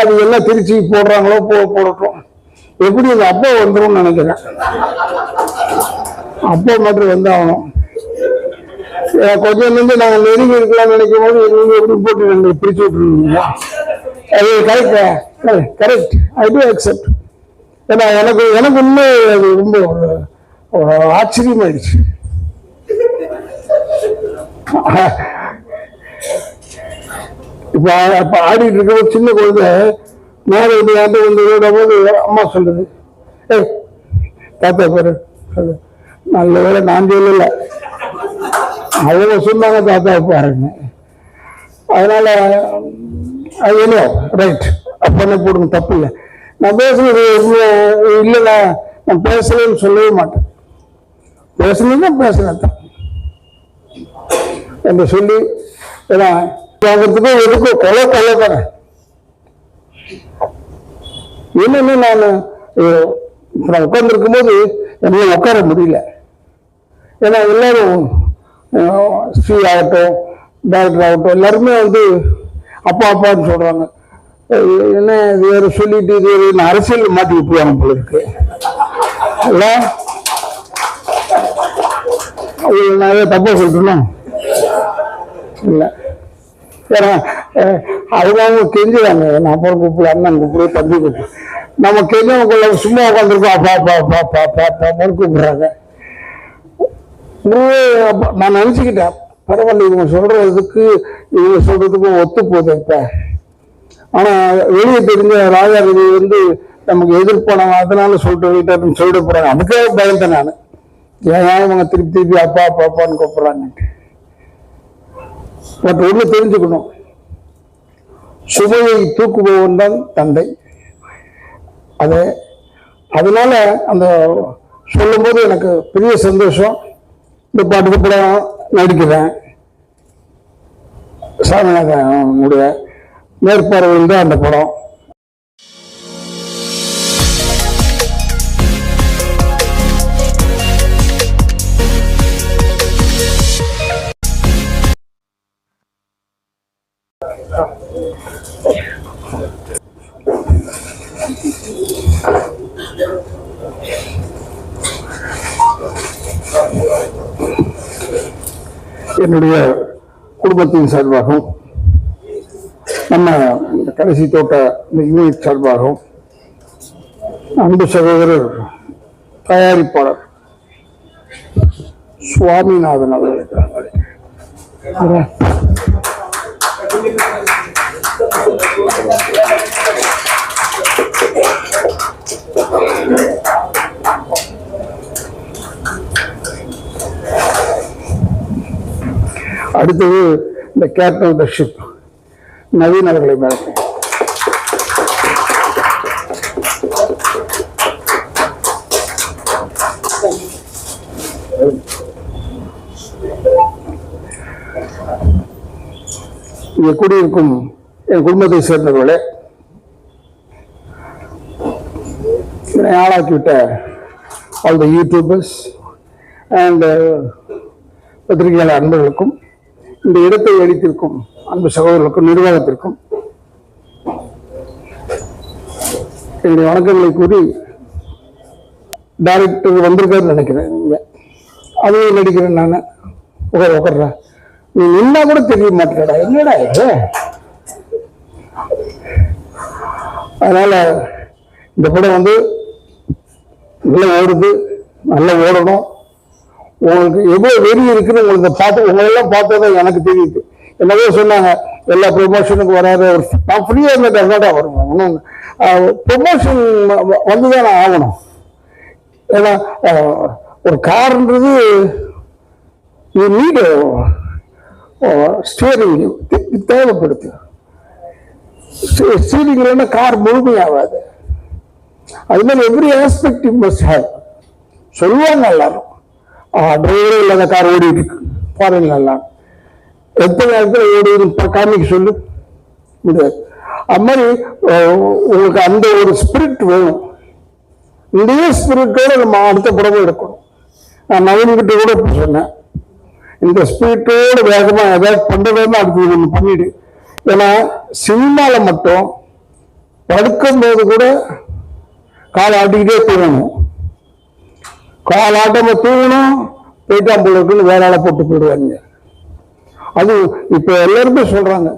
அது எல்லாம் திருச்சி போடுறாங்களோ போ போடட்டும். எப்படி அது அப்போ வந்துரும்னு நினைக்கிறேன். அப்போ மட்டும் வந்தாகணும். ஆகணும் கொஞ்சம் இருந்து நாங்கள் நெருங்கி இருக்கலாம்னு நினைக்கும் போது நீங்க எப்படி போட்டு எங்களுக்கு பிரிச்சு விட்டுருந்தீங்க அது correct correct I do accept ஏன்னா எனக்கு எனக்கு உண்மை அது ரொம்ப ஒரு ஆச்சரியமாயிடுச்சு. இப்போ இப்போ ஆடிட்டு இருக்க ஒரு சின்ன குழந்தை மேலே வந்து ஆண்டு வந்து போது அம்மா சொல்லுது ஏய் தாத்தா பேரு சொல்லு. நல்ல வேலை நான் சொல்லல. அவங்க சொன்னாங்க தாத்தா பாருங்க அதனால அது என்ன? ரைட் அப்பனே போடுங்க தப்பு இல்லை. நான் பேசுறது இல்லைண்ணா நான் பேசலன்னு சொல்லவே மாட்டேன். பேசணும்னா பேசலாம். தான் என்று சொல்லி ஏன்னா வாங்கிறதுக்கு எதுக்கும் கொலை கொலை தானே என்னன்னு நான் நான் உட்கார்ந்துருக்கும் போது என்னால் உட்கார முடியல. ஏன்னா எல்லாரும் ஸ்ரீ ஆகட்டும் டாக்டர் ஆகட்டும் எல்லாருமே வந்து அப்பா அப்பான்னு சொல்கிறாங்க என்ன இது வேறு சொல்லிட்டு இது வேறு என்ன அரசியல் மாட்டி விட்டுருவாங்க போல இருக்கு. இல்லை அது நான் தப்பாக தப்பா இல்லை. ஏன்னா அஹ், அவங்க அவங்க கெஞ்சுறாங்க நான் அப்புறம் கூப்பிடு அண்ணன் கூப்பிடு தம்பி கூப்பிடு நம்ம கெஞ்சவங்களுக்குள்ள சும்மா உட்காந்துருக்கோம் அப்பா அப்பா அப்பா அப்பா அப்பா அப்பா அப்பான்னு கூப்பிடுறாங்க. நான் நினச்சிக்கிட்டேன். பரவாயில்ல இவங்க சொல்றதுக்கு இவங்க சொல்றதுக்கும் ஒத்து போகுது இப்போ. ஆனால் வெளியே தெரிஞ்ச ராஜாரவி வந்து நமக்கு எதிர்ப்பணம் அதனால சொல்லிட்டு வெளியிட்டாருன்னு சொல்லிட்டு போகிறாங்க அதுக்காக பயந்தேன் நான். ஏன் இவங்க திருப்பி திருப்பி அப்பா அப்பா அப்பான்னு கூப்பிட்றாங்க நம்ம உள்ள தெரிஞ்சுக்கணும். சுமையை தூக்குபவன் தான் தந்தை. அது அதனால அந்த சொல்லும்போது எனக்கு பெரிய சந்தோஷம். இந்த பாட்டுக்கு படம் நடிக்கிறேன். சாமிநாதனுடைய மேற்பார்வையில் தான் அந்த படம். என்னுடைய குடும்பத்தின் சார்பாகவும் நம்ம கடைசி தோட்ட இந்த யூனிட் சார்பாகவும் அன்பு சகோதரர் தயாரிப்பாளர் சுவாமிநாதன் அவர்கள் அடுத்தது இந்த கேப்டன்ஷிப் நவீன் அவர்களை மேலே இங்கே கூடியிருக்கும் என் குடும்பத்தை சேர்ந்தவர்களே என்னை ஆளாக்கிவிட்ட ஆல் த யூடியூபர்ஸ் அண்ட் பத்திரிகையாளர் அன்பர்களுக்கும் இந்த இடத்தை அளித்திருக்கும் அன்பு சகோதரர்களுக்கும் நிர்வாகத்திற்கும். என்னுடைய வணக்கங்களை கூறி டைரக்டர் வந்திருக்காருன்னு நினைக்கிறேன் நீங்க. அதையும் நடிக்கிறேன் நான். உட்கார உட்கார்றேன் நீ என்ன கூட தெரிய மாட்டேடா என்னடா இது? அதனால இந்த படம் வந்து நல்லா ஓடுது நல்லா ஓடணும். உங்களுக்கு எவ்வளவு வெறி இருக்குன்னு உங்களுக்கு பார்த்து உங்களெல்லாம் பார்த்ததான் எனக்கு தெரியுது. என்னவோ சொன்னாங்க எல்லா ப்ரொமோஷனுக்கு வராது ஒரு நான் ஃப்ரீயாக இருந்த அதனால வருவேன் ஒன்றும் ப்ரொமோஷன் வந்து தான் ஆகணும். ஏன்னா ஒரு கார்ன்றது யூ நீடு ஸ்டீரிங் தேவைப்படுது. ஸ்டீரிங் இல்லைன்னா கார் முழுமையாகாது. அது மாதிரி எவ்ரி ஆஸ்பெக்ட் மஸ்ட் ஹேவ் சொல்லுவாங்க எல்லாரும். டிரைவரே இல்லாத கார் ஓடிட்டு இருக்கு ஃபாரின்ல எல்லாம் எத்தனை நேரத்தில் ஓடி இருக்கு காமிக்க சொல்லு முடியாது அது மாதிரி உங்களுக்கு அந்த ஒரு ஸ்பிரிட் வேணும் இந்த ஸ்பிரிட்டோட நம்ம அடுத்த புறமும் எடுக்கணும் நான் நவீன்கிட்ட கூட சொன்னேன் இந்த ஸ்பிரிட்டோட வேகமாக ஏதாவது பண்றதுன்னா அடுத்தது ஒன்று பண்ணிடு ஏன்னா சினிமாவில் மட்டும் படுக்கும்போது கூட காலை ஆட்டிக்கிட்டே போகணும் கால் தூங்கணும் போயிட்டு ஐம்பது வேற ஆளை போட்டு போயிடுவாங்க. அது இப்ப எல்லாருமே சொல்றாங்க.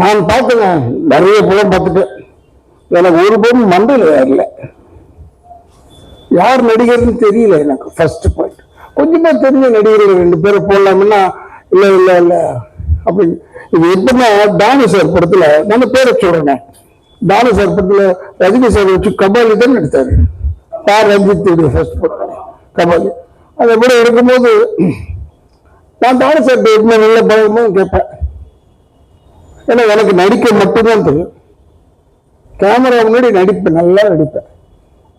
நான் பார்த்துங்க நிறைய புலம் பார்த்துட்டேன். எனக்கு ஒரு பொருள் மண்டையில் வரல யார் நடிகர்னு தெரியல எனக்கு ஃபர்ஸ்ட் பாயிண்ட் கொஞ்சமா தெரிஞ்ச நடிகர்கள் ரெண்டு பேரை போடலாம்னா இல்ல இல்ல இல்ல அப்படி இது எப்படின்னா தானு சார் படத்துல நம்ம பேரை சொல்றேன் தானு சார் படத்துல ரஜினி சார் வச்சு கபாலி தான் எடுத்தாரு பார் ரஞ்சித் ஃபர்ஸ்ட் படம் கபாலி அது எப்படி இருக்கும்போது நான் தானு சார் எப்பவுமே நல்ல பழகமும் கேட்பேன். ஏன்னா எனக்கு நடிக்க மட்டும்தான் தெரியும். கேமரா முன்னாடி நடிப்பேன் நல்லா நடிப்பேன்.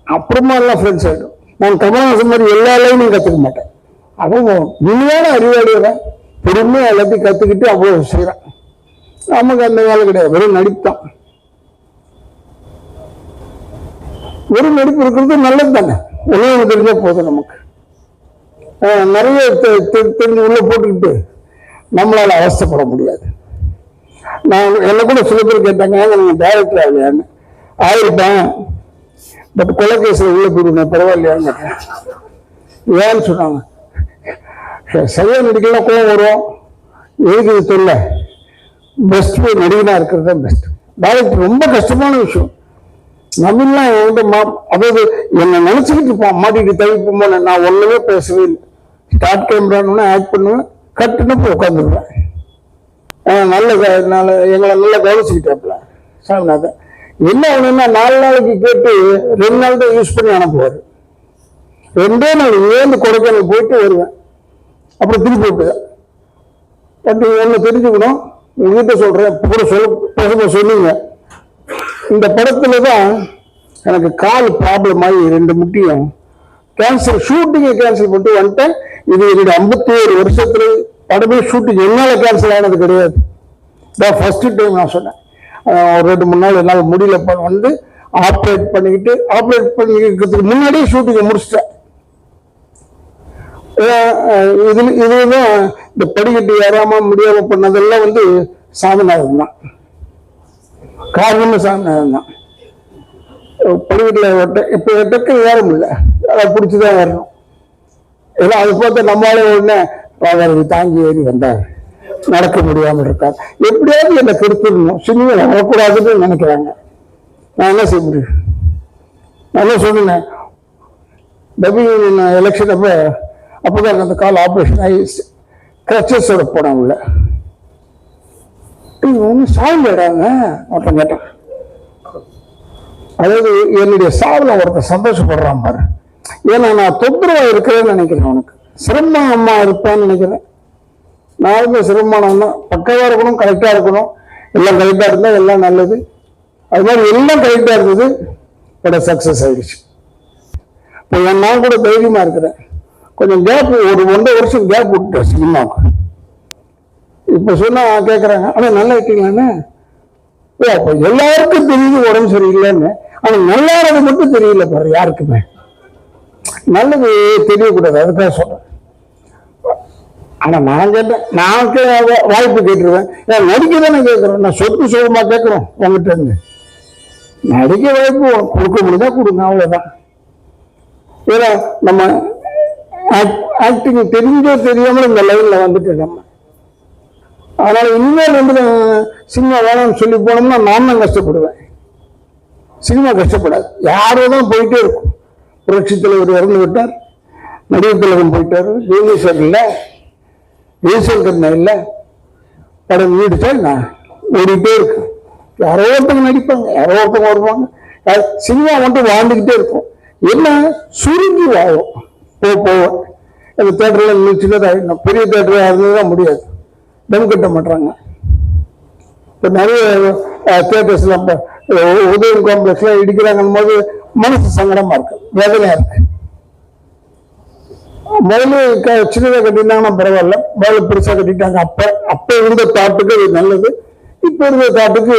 அப்புறமா எல்லாம் ஃப்ரெண்ட்ஸ் ஆகிடும் நான் கமல்ஹாசன் மாதிரி எல்லா லைனும் கற்றுக்க மாட்டேன். அவங்க உண்மையான அறிவாளிகளை பொறுமையாக எல்லாத்தையும் கற்றுக்கிட்டு அவ்வளோ செய்கிறேன் நமக்கு அந்த வேலை கிடையாது. வெறும் நடித்தான் ஒரு நெருப்பு இருக்கிறது நல்லது தானே? உணவு தெரிஞ்சா போதும் நமக்கு. நிறைய தெ- தெரிஞ்சு உள்ள போட்டுக்கிட்டு நம்மளால அவஸ்தைப்பட முடியாது. நான் என்ன கூட சில பேர் கேட்டாங்க ஏங்க டைரக்டர் ஆகலையான்னு ஆயிருப்பேன். பட் கொலைகேசில் உள்ள போயிருந்தேன். பரவாயில்லையான்னு கேட்டேன். ஏன்னு சொன்னாங்க. சரி, சரியா நடிக்கலாம் கோவம் வரும். எழுதி தெரியல. சொல்ல பெஸ்ட் நடிகனாக இருக்கிறது தான் பெஸ்ட் டைரக்டர் ரொம்ப கஷ்டமான விஷயம். நவீன்லாம் என்கிட்ட மா அதாவது என்னை நினைச்சுக்கிட்டு இருப்பான் மாட்டிட்டு தவிப்போமோ நான் ஒண்ணுமே பேசவே இல்லை. ஸ்டார்ட் கேமரான்னு ஆக்ட் பண்ணுவேன் கட்டுன்னு போய் உட்காந்துருவேன் நல்ல நல்ல எங்களை நல்லா கவனிச்சுக்கிட்டாப்புல சாமிநாதன். என்ன ஒன்றுன்னா நாலு நாளைக்கு கேட்டு ரெண்டு நாள் தான் யூஸ் பண்ணி அனுப்புவார். ரெண்டே நாள் ஏந்து கொடைக்கானல் போயிட்டு வருவேன். அப்புறம் திருப்பி விட்டுவேன் பட் ஒன்று தெரிஞ்சுக்கணும். உங்ககிட்ட சொல்கிறேன் கூட சொல்ல பேசும்போது சொல்லுங்கள் இந்த படத்துல தான் எனக்கு கால் ப்ராப்ளம் ஆகி ரெண்டு முட்டியும். கேன்சல் ஷூட்டிங்கை கேன்சல் பண்ணிட்டு வந்துட்டேன். இது என்னுடைய ஐம்பத்தி ஏழு வருஷத்துல படமே ஷூட்டிங் என்னால் கேன்சல் ஆனது கிடையாது. இதான் ஃபர்ஸ்ட் டைம் நான் சொன்னேன். ஒரு ரெண்டு மூணு நாள் என்னால் முடியல வந்து ஆப்ரேட் பண்ணிக்கிட்டு ஆப்ரேட் பண்ணிக்கிறதுக்கு முன்னாடியே ஷூட்டிங்கை முடிச்சிட்டேன். இதில் இதுதான் இந்த படிக்கட்டு ஏறாமல் முடியாமல் பண்ணதெல்லாம் வந்து சாமிநாதன் தான் காரணமும் சாமிநாதன் தான் படிக்கட்டில் ஒட்ட இப்போ டக்குன்னு ஏற முடியல அதை பிடிச்சி தான் ஏறணும் ஏன்னா அது பார்த்து நம்மளாலே உடனே பாதாரி தாங்கி ஏறி வந்தார் நடக்க முடியாமல் இருக்கார் எப்படியாவது என்னை திருத்திடணும் சினிமா வரக்கூடாதுன்னு நினைக்கிறாங்க. நான் என்ன செய்ய முடியும்? நான் என்ன சொன்னேன்? டபிள்யூ எலெக்ஷன் அப்போ அப்போதான் அந்த கால் ஆப்ரேஷன் ஆகி கிரச்சஸோட போனேன் உள்ள ஒன்றும் சாயலடாங்க ஒருத்தன் கேட்டான். அதாவது என்னுடைய சாவில் ஒருத்தன் சந்தோஷப்படுறான் பாரு. ஏன்னா நான் தொந்தரவா இருக்கிறேன்னு நினைக்கிறேன் உனக்கு சிரமம் அம்மா இருப்பேன்னு நினைக்கிறேன். நான் சிரமமானம் தான் பக்கவா இருக்கணும் கரெக்டா இருக்கணும். எல்லாம் கரெக்டா இருந்தா எல்லாம் நல்லது. அது மாதிரி எல்லாம் கரெக்டா இருந்தது படம் சக்சஸ் ஆயிடுச்சு. இப்போ நான் கூட தைரியமா இருக்கிறேன். கொஞ்சம் கேப் ஒரு ஒன்றரை வருஷம் கேப் விட்டுட்டேன் சினிமாவுக்கு. இப்போ சொன்னா கேட்குறாங்க ஆனால் நல்லா இருக்கீங்களான்னு? ஓ அப்போ எல்லாருக்கும் தெரியுது உடம்பு சரியில்லைன்னு. ஆனால் நல்லாறது மட்டும் தெரியல பாரு யாருக்குமே. நல்லது தெரியக்கூடாது அதுக்காக சொல்றேன். ஆனா நான் கேட்டேன் நான் வாய்ப்பு கேட்டுருவேன் ஏன் நடிக்க தானே கேட்குறேன் நான் சொத்து சுகமாக கேட்குறோம் உங்ககிட்ட இருந்து. நடிக்க வாய்ப்பு கொடுக்க முடியுதா கொடுங்க அவ்வளோதான் ஏன்னா நம்ம ஆக்டிங் தெரிஞ்சோ தெரியாமல் இந்த லைன்ல வந்துட்டு நம்ம. அதனால் இனிமேல் வந்து சினிமா வேணாம்னு சொல்லி போனோம்னா நான் தான் கஷ்டப்படுவேன். சினிமா கஷ்டப்படாது. யாரோ தான் போயிட்டே இருக்கும். புரட்சி தலைவர் இறந்து விட்டார். நடிகர் தலைவன் போயிட்டார். ஜெயலலிசர் இல்லை. ஜெயசங்கர்னா இல்லை. படம் நீடிச்சா நான் ஓடிட்டே இருக்கு. யாரோ ஒருத்தவங்க நடிப்பாங்க. யாரோ ஒருத்தவங்க வருவாங்க. சினிமா மட்டும் வாழ்ந்துக்கிட்டே இருக்கும். என்ன? சுருங்கி வாழும். போ போவோம். அந்த தேட்டரில் சின்னதாக பெரிய தேட்டராக இருந்ததுதான் முடியாது. தம் கட்ட மாட்டாங்க இப்போ நிறைய தேட்டர்ஸ்ல உதயம் காம்ப்ளெக்ஸில் இடிக்கிறாங்கன்னு போது மனசு சங்கடமா இருக்கு வேதனையாக இருக்கு. முதல்ல சின்னதாக சின்னதா பரவாயில்ல முதல்ல பெருசா கட்டிட்டாங்க அப்ப அப்ப இருந்த தாட்டுக்கு அது நல்லது இப்ப இருந்த தாட்டுக்கு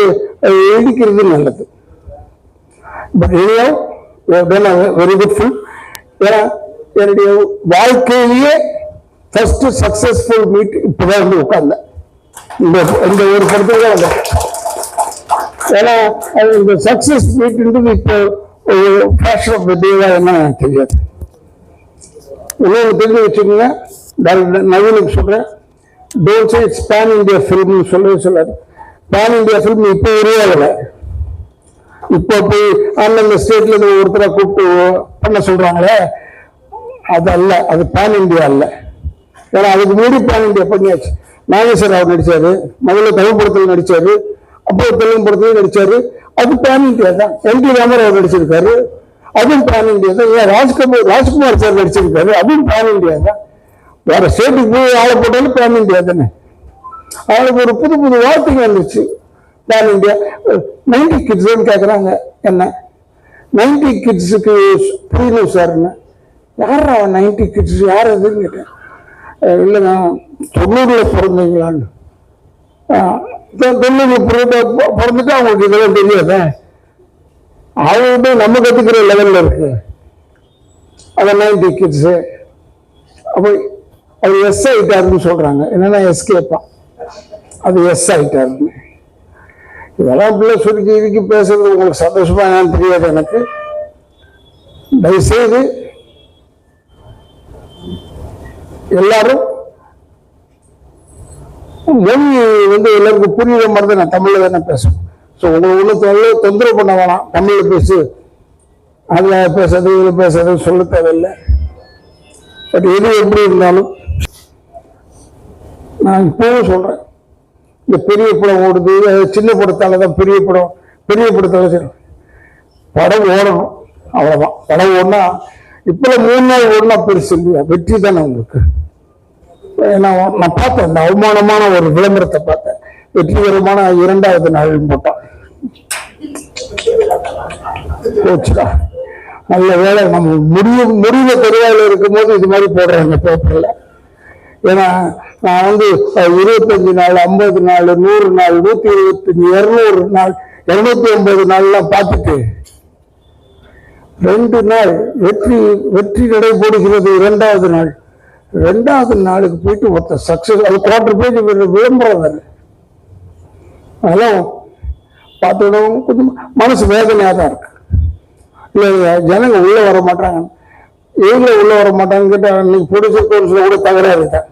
இடிக்கிறது நல்லது. பட் வெரி குட் ஃபுல் ஏன்னா என்னுடைய வாழ்க்கையிலேயே ஃபர்ஸ்ட் சக்சஸ்ஃபுல் மீட் இப்போதான் வந்து உட்கார்ந்தேன் இந்த இந்த ஒரு படத்துல தான் வந்தேன். ஏன்னா இந்த சக்சஸ் மீட்ன்றது இப்போ ஃபேஷன் ஆஃப் த டேவா என்ன தெரியாது. இன்னொன்று தெரிஞ்சு வச்சுக்கோங்க. நவீனுக்கு சொல்கிறேன் don't say it's pan India ஃபிலிம்னு சொல்லவே சொல்லாது. பேன் இந்தியா ஃபிலிம் இப்போ உருவாகலை. இப்போ போய் அந்தந்த ஸ்டேட்ல இருந்து ஒருத்தரை கூப்பிட்டு பண்ண சொல்றாங்களே அது அல்ல. அது பேன் இந்தியா இல்லை ஏன்னா அதுக்கு முன்னாடி பேன் இந்தியா பண்ணியாச்சு? நாகேஸ்வர் அவர் நடிச்சாரு முதல்ல தமிழ் படத்தில் நடித்தார் அப்புறம் தெலுங்கு படத்துலையும் நடிச்சாரு அது பேன் இண்டியா தான். என் டி ராமராவ் நடிச்சிருக்காரு அதுவும் பேன் இண்டியா தான். ஏன் ராஜ்குமார் ராஜ்குமார் சார் நடிச்சிருக்காரு அதுவும் பேன் இந்தியா தான். வேற ஸ்டேட்டுக்கு போய் ஆளை போட்டாலும் பேன் இந்தியா தானே. அவளுக்கு ஒரு புது புது வார்த்தைங்க வந்துச்சு பேன் இந்தியா நைன்டி கிட்ஸ்ன்னு கேட்குறாங்க என்ன? நைன்டி கிட்ஸுக்கு புரியணும் என்ன? யார் அவன் நைன்டி கிட்ஸ் யார் அதுன்னு கேட்டேன். இல்லைங்க தொண்ணூறில் பிறந்தீங்களான்னு. தொண்ணூறு பிறந்த பிறந்துட்டு அவங்களுக்கு இதெல்லாம் தெரியாதே? அவங்க நம்ம கற்றுக்கிற லெவலில் இருக்கு. அதான் நைன்டி கிட்ஸு அப்போ அது எஸ் ஆகிட்டாருன்னு சொல்கிறாங்க என்னென்னா எஸ்கேப்பா அது எஸ் ஆகிட்டாருன்னு இதெல்லாம் பிள்ளை சுருக்கி இதுக்கி பேசுறது உங்களுக்கு சந்தோஷமா என்னன்னு தெரியாது எனக்கு. தயவுசெய்து எல்லாரும் மொழி வந்து எல்லாருக்கும் புரியுற மாதிரி தான் நான் தமிழில் தானே பேசணும். ஸோ உங்களுக்கு ஒன்றும் தொந்தரவு பண்ண வேணாம். தமிழில் பேசு. அதில் பேசுறது இதில் பேசுறது சொல்ல தேவையில்லை. பட் எது எப்படி இருந்தாலும் நான் இப்பவும் சொல்றேன். இந்த பெரிய படம் ஓடுது. சின்ன படத்தால் தான் பெரிய படம். பெரிய படத்தால படம் ஓடணும். அவ்வளவுதான். படம் ஓடனா இப்போ மூணு நாள் ஓடினா பெருசு இல்லையா வெற்றி தானே உங்களுக்கு. நான் நான் பார்த்தேன் இந்த அவமானமான ஒரு விளம்பரத்தை பார்த்தேன். வெற்றிகரமான இரண்டாவது நாள் போட்டான் போச்சுடா. நல்ல வேலை நம்ம முடிவு முடிவு தெருவாயில் இருக்கும்போது இது மாதிரி போடுறாங்க பேப்பர்ல ஏன்னா நான் வந்து இருபத்தஞ்சு நாள் ஐம்பது நாள் நூறு நாள் நூத்தி இருபத்தஞ்சு இருநூறு நாள் இருநூத்தி ஐம்பது நாள்லாம் பார்த்துட்டு ரெண்டு நாள் வெற்றி வெற்றி நடைபெறுகிறது இரண்டாவது நாள். ரெண்டாவது நாளுக்கு போயிட்டு ஒருத்தர் சக்சஸ் அது குவார்டர் பேஜ் விளம்பரம் வேறு. அதெல்லாம் பார்த்தோம் கொஞ்சம் மனசு வேதனையாக தான் இருக்கு. இல்லை ஜனங்க உள்ளே வர மாட்டாங்க. எதுல உள்ளே வர மாட்டாங்கன்னு கேட்டால் இன்னைக்கு ப்ரொடியூசர் கவுன்சில் கூட தகராறு தான்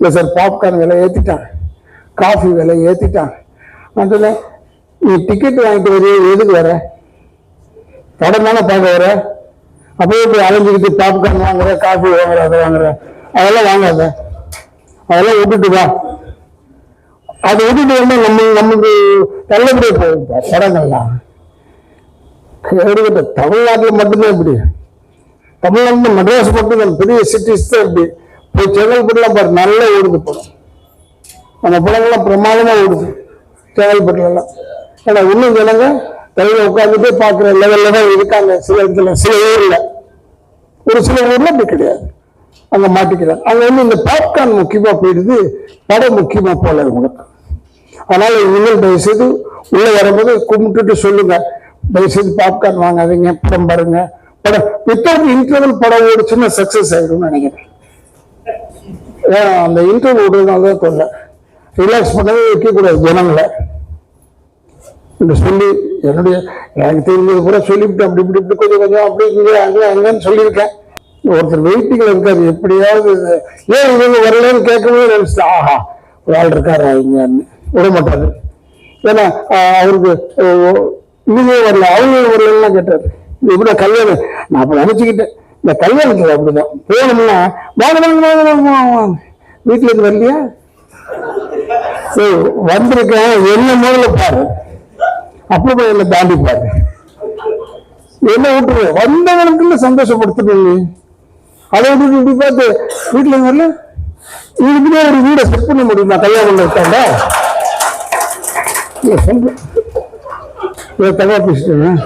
இல்லை சார் பாப்கார்ன் விலை ஏற்றிட்டாங்க காஃபி விலை ஏற்றிட்டாங்க அதில் நீ டிக்கெட் வாங்கிட்டு வரைய எதுக்கு வர படம் தானே பார்க்க வர அப்படியே போய் அலைஞ்சிக்கிட்டு பாப்கார்ன் வாங்குற காஃபி வாங்குற அதை வாங்குற. அதெல்லாம் வாங்காத. அதெல்லாம் விட்டுட்டு வா. அதை விட்டுட்டு வந்தா நம்ம நமக்கு நல்லபடியாக போகும் படங்கள்லாம் எடுக்கட்ட தமிழ்நாட்டில் மட்டும்தான் இப்படி. தமிழ்நாட்டில் மெட்ராஸ் மட்டும்தான். பெரிய சிட்டிஸ் தான் இப்படி. போய் செங்கல்பட்டுலாம் பாரு நல்லா ஓடுது படம். அந்த படங்கள்லாம் பிரமாதமாக ஓடுது. செங்கல்பட்டுலாம் ஏன்னா இன்னும் ஜனங்க தலையில உட்காந்துட்டு பார்க்குற லெவல்ல தான் இருக்காங்க சில இடத்துல சில ஊர்ல. ஒரு சில ஊர்ல அப்படி கிடையாது. அங்க மாட்டிக்கிறாங்க. அங்க வந்து இந்த பாப்கார்ன் முக்கியமா போயிடுது படம் முக்கியமா போல உங்களுக்கு அதனால இனிமேல் தயவுசெய்து உள்ள வரும்போது கும்பிட்டுட்டு சொல்லுங்க. தயவுசெய்து பாப்கார்ன் வாங்காதீங்க படம் பாருங்க. படம் வித்தவுட் இன்டர்வல் படம் ஓடிச்சுன்னா சக்சஸ் ஆயிடும்னு நினைக்கிறேன். ஏன் அந்த இன்டர்வல் ஓடுறதுனால தான் தொல்லை. ரிலாக்ஸ் பண்ணவே வைக்கக்கூடாது ஜனங்களை. சொல்லி என்னுடைய எனக்கு தெரிஞ்சது பூரா சொல்லிவிட்டு அப்படி இப்படி இப்படி கொஞ்சம் கொஞ்சம் அப்படி இங்கே அங்கே அங்கன்னு சொல்லியிருக்கேன். ஒருத்தர் வெயிட்டிங்ல இருக்காரு எப்படியாவது ஏன் இவங்க வரலன்னு கேட்கவே நினைச்சிட்டு ஆஹா ஒரு ஆள் இருக்காரு இங்கன்னு விட மாட்டாரு. ஏன்னா அவருக்கு இவங்க வரல அவங்க வரலன்னா கேட்டாரு. இது எப்படி கல்யாணம் நான் அப்ப நினைச்சுக்கிட்டேன். இந்த கல்யாணத்துல அப்படிதான். போகணும்னா வாங்க வாங்க வாங்க. வீட்டுல இருந்து வரலையா? சரி வந்திருக்கேன் என்ன முதல்ல பாரு. அப்புறம் என்ன தாண்டி பாரு என்ன விட்டுரு. வந்தவனுக்கு சந்தோஷப்படுத்தணும் அதை விட்டு இப்படி பார்த்து வீட்டுல இருந்தால இதுக்குமே ஒரு வீடை செட் பண்ண முடியும்? நான் கல்யாணம் இருக்காண்டா சொல்றேன். தகவல் பேசிட்டேன்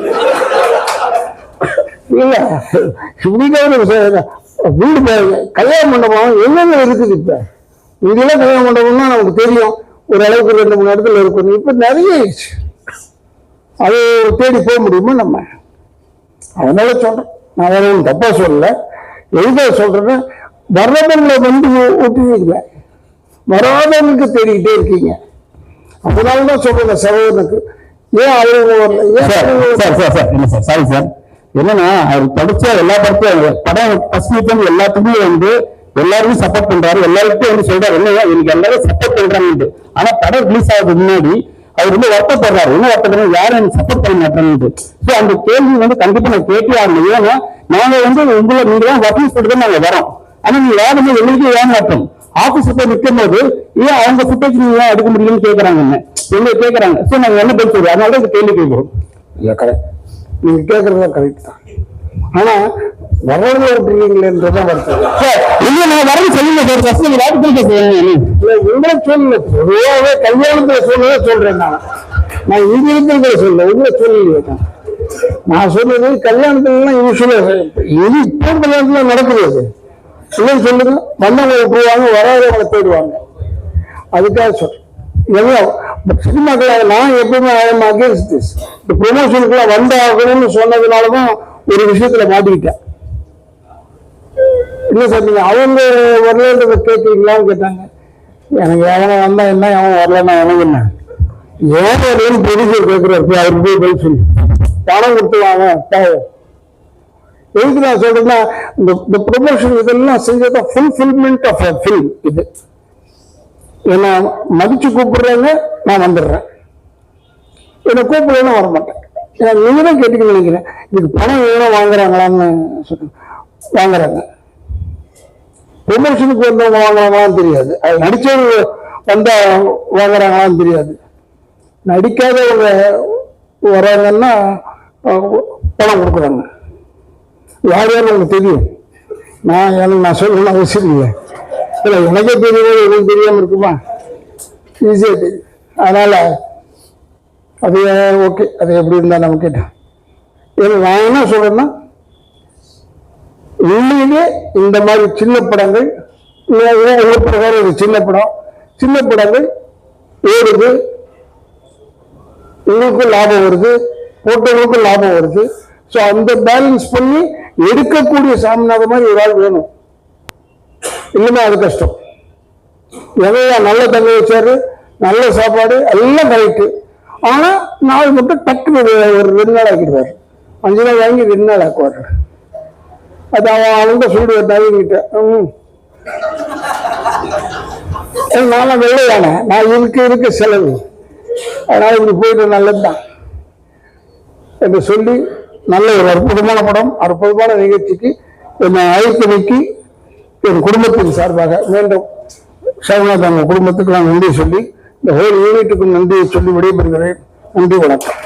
இல்ல இப்படிதான் வீடு பாருங்க கல்யாண மண்டபம் என்னென்ன இருக்குது இப்ப? இங்கெல்லாம் கல்யாண மண்டபம்னா நமக்கு தெரியும். ஒரு அளவுக்கு ரெண்டு மூணு இடத்துல இருக்கும். இப்ப நிறைய ஆயிடுச்சு. அது தேடி போக முடியுமா நம்ம? அதனால சொல்றேன். நான் வேற ஒன்றும் தப்பா சொல்லல. எதுக்காக சொல்றேன்னா வர்றவங்களை வந்து ஊட்டுவீங்க வராதவங்களுக்கு தேடிக்கிட்டே இருக்கீங்க. அதனால தான் சொல்றேன் சகோதரனுக்கு. ஏன் அவங்க வரல? ஏன் சார்? சார் சார் சார் இல்ல சார் சாரி சார். என்னன்னா அவர் படிச்ச எல்லா படத்தையும் படம் ஃபர்ஸ்ட் எல்லாத்துக்குமே வந்து எல்லாருக்கும் சப்போர்ட் பண்றாரு. எல்லாருக்கும் வந்து சொல்றாரு என்னங்க எனக்கு எல்லாரும் சப்போர்ட் பண்றாங்க ஆனா படம் ரிலீஸ் ஆகுது முன்னாடி அவர் வந்து வருத்தப்படுறாரு. என்ன வருத்தப்படுறாரு? யாரும் எனக்கு சப்போர்ட் பண்ண மாட்டேன்னு ஸோ அந்த கேள்வி வந்து கண்டிப்பா நான் கேட்டே ஆகணும் ஏன்னா நாங்க வந்து உங்களை நீங்க தான் வசதி சொல்லிட்டு நாங்க வரோம். ஆனா நீங்க யாருமே எங்களுக்கு ஏன் மாட்டோம் ஆபீஸ் போய் நிற்கும் போது ஏன் அவங்க ஃபுட்டேஜ் நீங்க ஏன் எடுக்க முடியும்னு கேக்குறாங்க என்ன? எங்க கேக்குறாங்க. சோ நாங்க என்ன பதில் சொல்றோம் அதனால இந்த கேள்வி கேட்கிறோம். இல்ல கரெக்ட் நீங்க கேக்குறது கரெக்ட் தான். ஆனா வரவங்க விட்டுறீங்களேன்றதான் வருத்தம். சார் இல்ல நான் வரது சொல்லுங்க சார் ஃபர்ஸ்ட் நீங்க ராபிட்டல் செய்யுங்க இல்ல உங்களை சொல்லல. பொதுவாகவே கல்யாணத்துல சொல்லவே சொல்றேன் நான். நான் இங்க இருக்கிறத சொல்ல உங்களை சொல்லலையே நான். சொல்றது கல்யாணத்துல யூஸ்வலா இது இப்போ கல்யாணத்துல நடக்குது. இல்லைன்னு சொல்லுங்க. வந்தவங்க விட்டுருவாங்க வராதவங்களை தேடுவாங்க. அதுக்காக சொல்றேன். எல்லாம் சினிமாக்கள் நான் எப்பவுமே ஐஎம் அகேன்ஸ்ட் திஸ் இந்த ப்ரொமோஷனுக்குலாம் வந்த ஆகணும்னு சொன்னதுனாலதான் ஒரு விஷயத்துல மாட்டிக்கிட்டேன் இல்ல சார் நீங்க அவங்க வரலன்றத கேட்குறீங்களான்னு கேட்டாங்க. எனக்கு எவனை வந்தா என்ன அவன் வரலன்னா எனக்கு என்ன? ஏன் வரலன்னு ப்ரொடியூசர் கேட்கிறாரு போய் அவருக்கு போய் பதில் சொல்லி. பணம் கொடுத்துருவாங்க பாவம் எதுக்கு நான் சொல்றேன்னா இந்த ப்ரொமோஷன் இதெல்லாம் செஞ்சதா ஃபுல்ஃபில்மெண்ட் ஆஃப் அ ஃபில்ம் இது. என்ன மதிச்சு கூப்பிடுறாங்க நான் வந்துடுறேன். என்னை கூப்பிடலன்னு வர நீங்கள் ஏன்னா தான் கேட்டுக்கணும்னு நினைக்கிறேன். இதுக்கு பணம் வேணும் வாங்குறாங்களான்னு சொல்லி வாங்குறாங்க. விமர்சனுக்கு வந்தவங்க வாங்குறாங்களான்னு தெரியாது. அது நடிச்சவங்க வந்தால் வாங்குறாங்களான்னு தெரியாது. நடிக்காதவங்க வராங்கன்னா பணம் கொடுக்குறாங்க. யார் யாரும் உங்களுக்கு தெரியும்? நான் எனக்கு நான் சொல்லணும் அவசியம் இல்லை. இல்லை எனக்கே தெரியும் எனக்கு தெரியாமல் இருக்குமா? ஈஸியாக தெரியும். அதனால் அது ஓகே. அது எப்படி இருந்தால் நம்ம கேட்டேன் இது நான் என்ன சொல்கிறேன்னா உண்மையிலே இந்த மாதிரி சின்ன படங்கள் இல்ல பிரகாரம் ஒரு சின்ன படம் சின்ன படங்கள் ஓடுது. உங்களுக்கும் லாபம் வருது போட்டவங்களுக்கும் லாபம் வருது. ஸோ அந்த பேலன்ஸ் பண்ணி எடுக்கக்கூடிய சாமிநாத மாதிரி ஒரு ஆள் வேணும். இல்லைன்னா அது கஷ்டம். எதையா நல்ல தங்க வச்சாரு நல்ல சாப்பாடு எல்லாம் கரெக்டு ஆனா நாள் மட்டும் டக்குனு ஒரு ரெண்டு நாள் ஆக்கிடுவார். அஞ்சு நாள் வாங்கி ரெண்டு நாள் ஆக்குவாரு. அது அவன் அவங்க சொல்லுவார் நவீன்கிட்ட ம். நானும் வெள்ளையானே. நான் இருக்க இருக்க செலவு. அதனால இப்படி போயிட்டு நல்லதுதான். என்று சொல்லி நல்ல ஒரு அற்புதமான படம் அற்புதமான நிகழ்ச்சிக்கு என்னை அழைத்து நீக்கி என் குடும்பத்தின் சார்பாக மீண்டும் சரவணா தங்க குடும்பத்துக்கு நான் நன்றி சொல்லி இந்த ஹோல் யூனிட்டுக்கும் நன்றியை சொல்லி விடைபெறுகிறேன். நன்றி வணக்கம்.